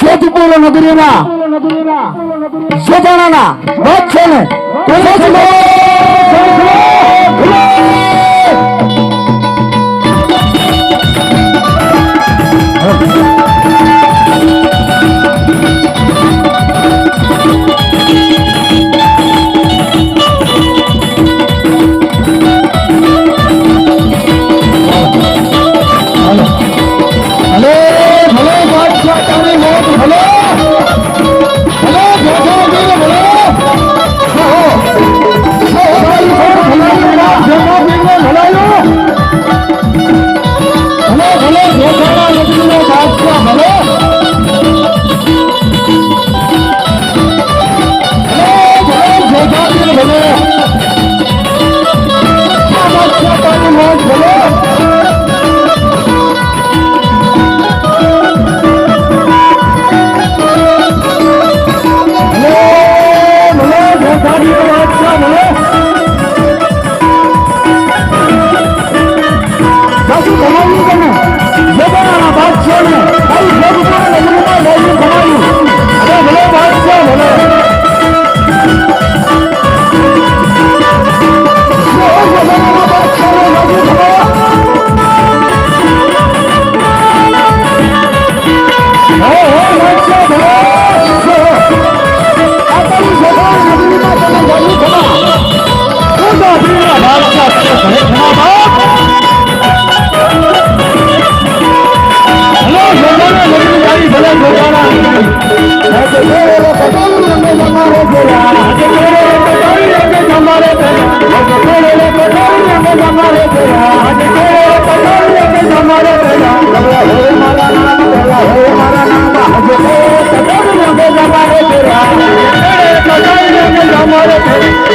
যদি পুরো নদীরে। না যদি না না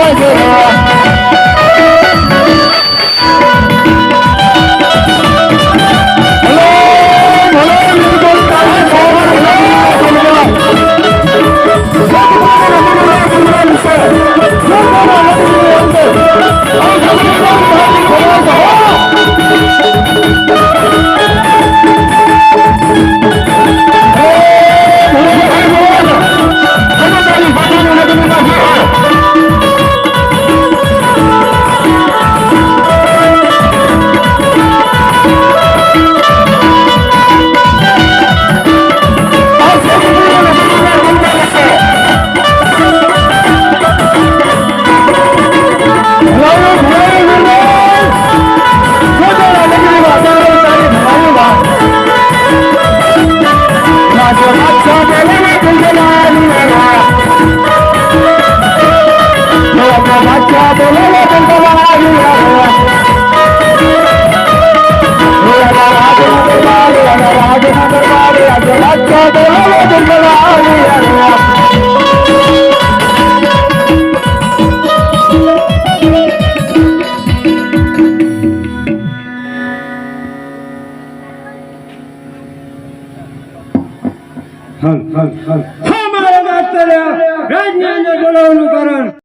Come on, હા મારા રાજ્યની અંદર બોલાવવાનું કારણ.